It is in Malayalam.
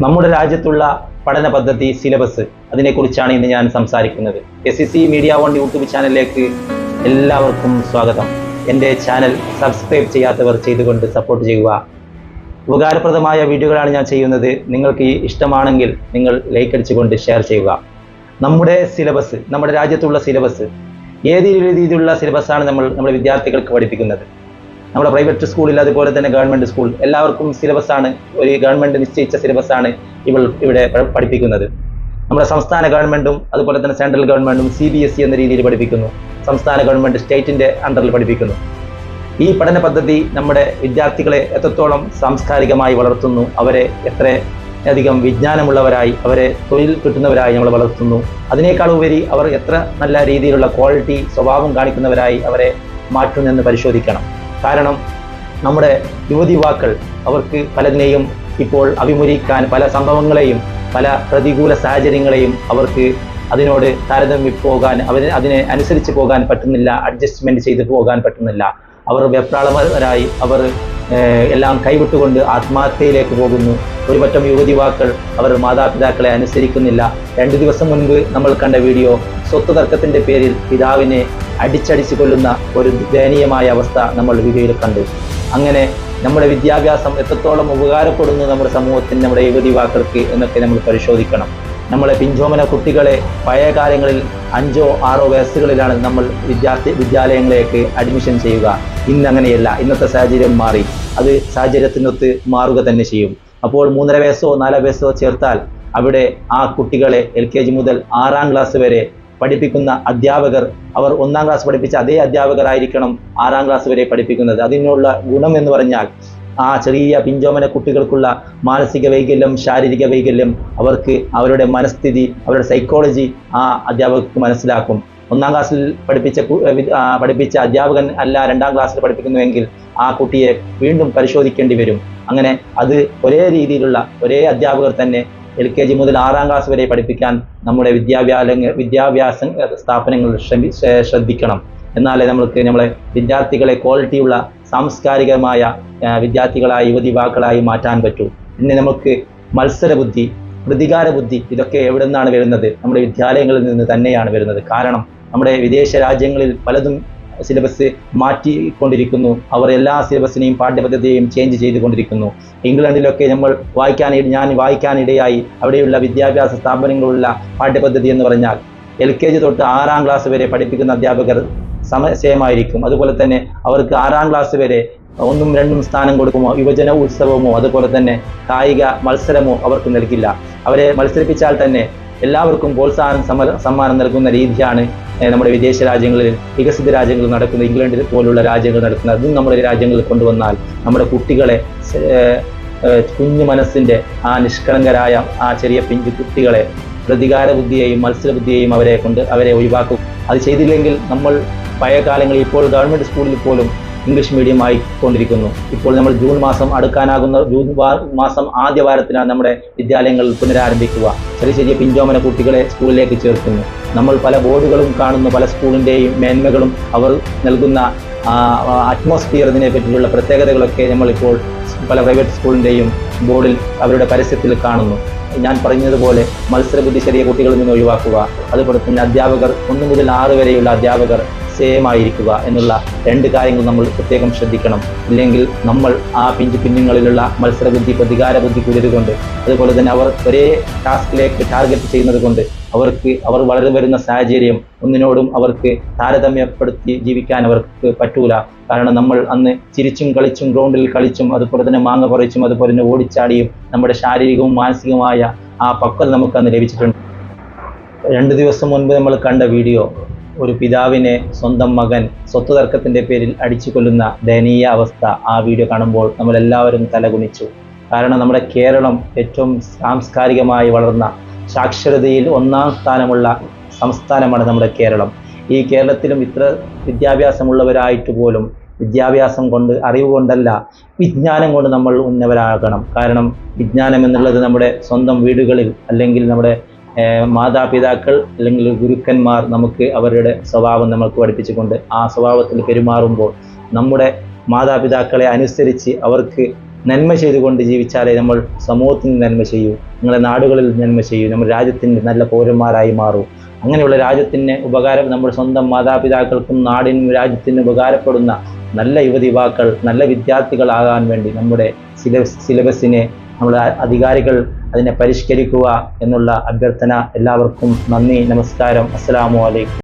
നമ്മുടെ രാജ്യത്തുള്ള പഠന പദ്ധതി സിലബസ് അതിനെക്കുറിച്ചാണ് ഇന്ന് ഞാൻ സംസാരിക്കുന്നത്. S C media one YouTube ചാനലിലേക്ക് എല്ലാവർക്കും സ്വാഗതം. എന്റെ ചാനൽ സബ്സ്ക്രൈബ് ചെയ്യാത്തവർ ചെയ്തുകൊണ്ട് സപ്പോർട്ട് ചെയ്യുക. ഉപകാരപ്രദമായ വീഡിയോകളാണ് ഞാൻ ചെയ്യുന്നത്. നിങ്ങൾക്ക് ഇഷ്ടമാണെങ്കിൽ നിങ്ങൾ ലൈക്ക് അടിച്ചുകൊണ്ട് ഷെയർ ചെയ്യുക. നമ്മുടെ സിലബസ് നമ്മുടെ രാജ്യത്തുള്ള സിലബസ് ഏത് രീതിയിലുള്ള ആണ് നമ്മൾ നമ്മുടെ വിദ്യാർത്ഥികൾക്ക് പഠിപ്പിക്കുന്നത്? നമ്മുടെ പ്രൈവറ്റ് സ്കൂളിൽ അതുപോലെ തന്നെ ഗവൺമെന്റ് സ്കൂൾ എല്ലാവർക്കും സിലബസാണ് ഒരു ഗവൺമെന്റ് നിശ്ചയിച്ച സിലബസാണ് ഇവൾ ഇവിടെ പഠിപ്പിക്കുന്നത്. നമ്മുടെ സംസ്ഥാന ഗവൺമെന്റും അതുപോലെ തന്നെ സെൻട്രൽ ഗവൺമെന്റും സി ബി എസ് ഇ എന്ന രീതിയിൽ പഠിപ്പിക്കുന്നു. സംസ്ഥാന ഗവൺമെന്റ് സ്റ്റേറ്റിന്റെ അണ്ടറിൽ പഠിപ്പിക്കുന്നു. ഈ പഠന പദ്ധതി നമ്മുടെ വിദ്യാർത്ഥികളെ എത്രത്തോളം സാംസ്കാരികമായി വളർത്തുന്നു അവരെ എത്ര അധികം വിജ്ഞാനമുള്ളവരായി അവരെ തൊഴിൽ കിട്ടുന്നവരായി നമ്മൾ വളർത്തുന്നു. അതിനേക്കാൾ ഉപരി അവർ എത്ര നല്ല രീതിയിലുള്ള ക്വാളിറ്റി സ്വഭാവം കാണിക്കുന്നവരായി അവരെ മാറ്റുന്നെന്ന് പരിശോധിക്കണം. കാരണം നമ്മുടെ യുവതി യുവാക്കൾ അവർക്ക് പലതിനെയും ഇപ്പോൾ അഭിമുഖീകരിക്കാൻ പല സംഭവങ്ങളെയും പല പ്രതികൂല സാഹചര്യങ്ങളെയും അവർക്ക് അതിനോട് താരതമ്യം പോകാൻ അവന് അതിനെ അനുസരിച്ച് പോകാൻ പറ്റുന്നില്ല അഡ്ജസ്റ്റ്മെന്റ് ചെയ്തു പോകാൻ പറ്റുന്നില്ല. അവർ വെപ്രാളമരായി അവർ എല്ലാം കൈവിട്ടുകൊണ്ട് ആത്മഹത്യയിലേക്ക് പോകുന്നു. ഒരുപറ്റം യുവതിവാക്കൾ യുവതി അവർ മാതാപിതാക്കളെ അനുസരിക്കുന്നില്ല. രണ്ട് ദിവസം മുൻപ് നമ്മൾ കണ്ട വീഡിയോ സ്വത്ത് തർക്കത്തിന്റെ പേരിൽ പിതാവിനെ അടിച്ചടിച്ചു കൊല്ലുന്ന ഒരു ദയനീയമായ അവസ്ഥ നമ്മൾ വീഡിയോയിൽ കണ്ടു. അങ്ങനെ നമ്മുടെ വിദ്യാഭ്യാസം എത്രത്തോളം ഉപകാരപ്പെടുന്നു നമ്മുടെ സമൂഹത്തിന് നമ്മുടെ യുവതി യുവാക്കൾക്ക് എന്നൊക്കെ നമ്മൾ പരിശോധിക്കണം. നമ്മളെ പിഞ്ചോമന കുട്ടികളെ പഴയ കാലങ്ങളിൽ അഞ്ചോ ആറോ വയസ്സുകളിലാണ് നമ്മൾ വിദ്യാർത്ഥി വിദ്യാലയങ്ങളിലേക്ക് അഡ്മിഷൻ ചെയ്യുക. ഇന്ന് അങ്ങനെയല്ല. ഇന്നത്തെ സാഹചര്യം മാറി. അത് സാഹചര്യത്തിനൊത്ത് മാറുക തന്നെ ചെയ്യും. അപ്പോൾ മൂന്നര വയസ്സോ നാലോ വയസ്സോ ചേർത്താൽ അവിടെ ആ കുട്ടികളെ എൽ കെ ജി മുതൽ ആറാം ക്ലാസ് വരെ പഠിപ്പിക്കുന്ന അധ്യാപകർ അവർ ഒന്നാം ക്ലാസ് പഠിപ്പിച്ച അതേ അധ്യാപകരായിരിക്കണം ആറാം ക്ലാസ് വരെ പഠിപ്പിക്കുന്നത്. അതിനുള്ള ഗുണം എന്ന് പറഞ്ഞാൽ ആ ചെറിയ പിഞ്ചോമന കുട്ടികൾക്കുള്ള മാനസിക വൈകല്യം ശാരീരിക വൈകല്യം അവർക്ക് അവരുടെ മനസ്ഥിതി അവരുടെ സൈക്കോളജി ആ അധ്യാപകർക്ക് മനസ്സിലാക്കും. ഒന്നാം ക്ലാസ്സിൽ പഠിപ്പിച്ച പഠിപ്പിച്ച അധ്യാപകൻ അല്ല രണ്ടാം ക്ലാസ്സിൽ പഠിപ്പിക്കുന്നുവെങ്കിൽ ആ കുട്ടിയെ വീണ്ടും പരിശോധിക്കേണ്ടി വരും. അങ്ങനെ അത് ഒരേ രീതിയിലുള്ള ഒരേ അധ്യാപകർ തന്നെ എൽ കെ ജി മുതൽ ആറാം ക്ലാസ് വരെ പഠിപ്പിക്കാൻ നമ്മുടെ വിദ്യാഭ്യാസ വിദ്യാഭ്യാസ സ്ഥാപനങ്ങൾ ശ്രമി ശ്ര- ശ്രദ്ധിക്കണം. എന്നാലേ നമ്മൾക്ക് നമ്മളെ വിദ്യാർത്ഥികളെ ക്വാളിറ്റിയുള്ള സാംസ്കാരികമായ വിദ്യാർത്ഥികളായി യുവതി യുവാക്കളായി മാറ്റാൻ പറ്റൂ. പിന്നെ നമുക്ക് മത്സര ബുദ്ധി പ്രതികാര ബുദ്ധി ഇതൊക്കെ എവിടെ നിന്നാണ് വരുന്നത്? നമ്മുടെ വിദ്യാലയങ്ങളിൽ നിന്ന് തന്നെയാണ് വരുന്നത്. കാരണം നമ്മുടെ വിദേശ രാജ്യങ്ങളിൽ പലതും സിലബസ് മാറ്റിക്കൊണ്ടിരിക്കുന്നു. അവർ എല്ലാ സിലബസിനെയും പാഠ്യപദ്ധതിയെയും ചേഞ്ച് ചെയ്തുകൊണ്ടിരിക്കുന്നു. ഇംഗ്ലണ്ടിലൊക്കെ നമ്മൾ വായിക്കാൻ ഞാൻ വായിക്കാനിടയായി അവിടെയുള്ള വിദ്യാഭ്യാസ സ്ഥാപനങ്ങളുള്ള പാഠ്യപദ്ധതി എന്ന് പറഞ്ഞാൽ എൽ കെ ജി തൊട്ട് ആറാം ക്ലാസ് വരെ പഠിപ്പിക്കുന്ന അധ്യാപകർ സമയമായിരിക്കും അതുപോലെ തന്നെ അവർക്ക് ആറാം ക്ലാസ് വരെ ഒന്നും രണ്ടും സ്ഥാനം കൊടുക്കുമോ യുവജന ഉത്സവമോ അതുപോലെ തന്നെ കായിക മത്സരമോ അവർക്ക് നൽകില്ല. അവരെ മത്സരിപ്പിച്ചാൽ തന്നെ എല്ലാവർക്കും പ്രോത്സാഹനം സമ സമ്മാനം നൽകുന്ന രീതിയാണ് നമ്മുടെ വിദേശ രാജ്യങ്ങളിൽ വികസിത രാജ്യങ്ങളിൽ നടക്കുന്ന ഇംഗ്ലണ്ടിൽ പോലുള്ള രാജ്യങ്ങൾ നടക്കുന്നത് അതും നമ്മുടെ രാജ്യങ്ങളിൽ കൊണ്ടുവന്നാൽ നമ്മുടെ കുട്ടികളെ കുഞ്ഞു മനസ്സിന്റെ ആ നിഷ്കളങ്കരായ ആ ചെറിയ പിഞ്ചു കുട്ടികളെ പ്രതികാര ബുദ്ധിയെയും മത്സര ബുദ്ധിയെയും അവരെ കൊണ്ട് അവരെ ഒഴിവാക്കും. അത് ചെയ്തില്ലെങ്കിൽ നമ്മൾ പഴയ കാലങ്ങളിൽ ഇപ്പോൾ ഗവൺമെന്റ് സ്കൂളിൽ പോലും ഇംഗ്ലീഷ് മീഡിയം ആയിക്കൊണ്ടിരിക്കുന്നു ഇപ്പോൾ നമ്മൾ ജൂൺ മാസം അടുക്കാനാകുന്ന ജൂൺ മാസം ആദ്യ വാരത്തിലാണ് നമ്മുടെ വിദ്യാലയങ്ങൾ പുനരാരംഭിക്കുക. ചെറിയ ചെറിയ പിഞ്ചോമന കുട്ടികളെ സ്കൂളിലേക്ക് ചേർക്കുന്നു. നമ്മൾ പല ബോർഡുകളും കാണുന്നു പല സ്കൂളിന്റെയും മേന്മകളും അവർ നൽകുന്ന അറ്റ്മോസ്ഫിയർ ഇതിനെ പറ്റിയുള്ള പ്രത്യേകതകളൊക്കെ നമ്മളിപ്പോൾ പല പ്രൈവറ്റ് സ്കൂളിന്റെയും ബോർഡിൽ അവരുടെ പരസ്യത്തിൽ കാണുന്നു. ഞാൻ പറഞ്ഞതുപോലെ മത്സരബുദ്ധി ചെറിയ കുട്ടികളിൽ നിന്ന് ഒഴിവാക്കുക. അതുപോലെ തന്നെ അധ്യാപകർ ഒന്ന് മുതൽ ആറ് വരെയുള്ള അധ്യാപകർ സെയിം ആയിരിക്കുക എന്നുള്ള രണ്ട് കാര്യങ്ങൾ നമ്മൾ പ്രത്യേകം ശ്രദ്ധിക്കണം. ഇല്ലെങ്കിൽ നമ്മൾ ആ പിഞ്ചു കുഞ്ഞുങ്ങളിലുള്ള മത്സരബുദ്ധി പ്രതികാര ബുദ്ധി കുതിരുകൊണ്ട് അതുപോലെ തന്നെ അവർ ഒരേ ടാസ്കിലേക്ക് ടാർഗറ്റ് ചെയ്യുന്നത് കൊണ്ട് അവർക്ക് അവർ വളർന്നു വരുന്ന സാഹചര്യം ഒന്നിനോടും അവർക്ക് താരതമ്യപ്പെടുത്തി ജീവിക്കാൻ അവർക്ക് പറ്റൂല. കാരണം നമ്മൾ അന്ന് ചിരിച്ചും കളിച്ചും ഗ്രൗണ്ടിൽ കളിച്ചും അതുപോലെ തന്നെ മാങ്ങ പറിച്ചും അതുപോലെ തന്നെ ഓടിച്ചാടിയും നമ്മുടെ ശാരീരികവും മാനസികവുമായ ആ പക്വത നമുക്ക് അന്ന് ലഭിച്ചിട്ടുണ്ട്. രണ്ട് ദിവസം മുൻപ് നമ്മൾ കണ്ട വീഡിയോ ഒരു പിതാവിനെ സ്വന്തം മകൻ സ്വത്ത് തർക്കത്തിന്റെ പേരിൽ അടിച്ചു കൊല്ലുന്ന ദയനീയ അവസ്ഥ ആ വീഡിയോ കാണുമ്പോൾ നമ്മൾ എല്ലാവരും തലകുനിച്ചു. കാരണം നമ്മുടെ കേരളം ഏറ്റവും സാംസ്കാരികമായി വളർന്ന സാക്ഷരതയിൽ ഒന്നാം സ്ഥാനമുള്ള സംസ്ഥാനമാണ് നമ്മുടെ കേരളം. ഈ കേരളത്തിലും ഇത്ര വിദ്യാഭ്യാസമുള്ളവരായിട്ട് പോലും വിദ്യാഭ്യാസം കൊണ്ട് അറിവ് കൊണ്ടല്ല വിജ്ഞാനം കൊണ്ട് നമ്മൾ ഉന്നവരാകണം. കാരണം വിജ്ഞാനം എന്നുള്ളത് നമ്മുടെ സ്വന്തം വീടുകളിൽ അല്ലെങ്കിൽ നമ്മുടെ മാതാപിതാക്കൾ അല്ലെങ്കിൽ ഗുരുക്കന്മാർ നമുക്ക് അവരുടെ സ്വഭാവം നമ്മൾക്ക് പഠിപ്പിച്ചുകൊണ്ട് ആ സ്വഭാവത്തിൽ പെരുമാറുമ്പോൾ നമ്മുടെ മാതാപിതാക്കളെ അനുസരിച്ച് അവർക്ക് നന്മ ചെയ്തുകൊണ്ട് ജീവിച്ചാലേ നമ്മൾ സമൂഹത്തിന് നന്മ ചെയ്യൂ നിങ്ങളുടെ നാടുകളിൽ നന്മ ചെയ്യൂ നമ്മുടെ രാജ്യത്തിന്റെ നല്ല പൗരന്മാരായി മാറൂ. അങ്ങനെയുള്ള രാജ്യത്തിന് ഉപകാരം നമ്മുടെ സ്വന്തം മാതാപിതാക്കൾക്കും നാടിനും രാജ്യത്തിനും ഉപകാരപ്പെടുന്ന നല്ല യുവതി യുവാക്കൾ നല്ല വിദ്യാർത്ഥികളാകാൻ വേണ്ടി നമ്മുടെ സിലബസ് സിലബസിനെ നമ്മുടെ അധികാരികൾ അതിനെ പരിഷ്കരിക്കുക എന്നുള്ള അഭ്യർത്ഥന എല്ലാവർക്കും നന്ദി നമസ്കാരം അസ്സലാമു അലൈക്കും.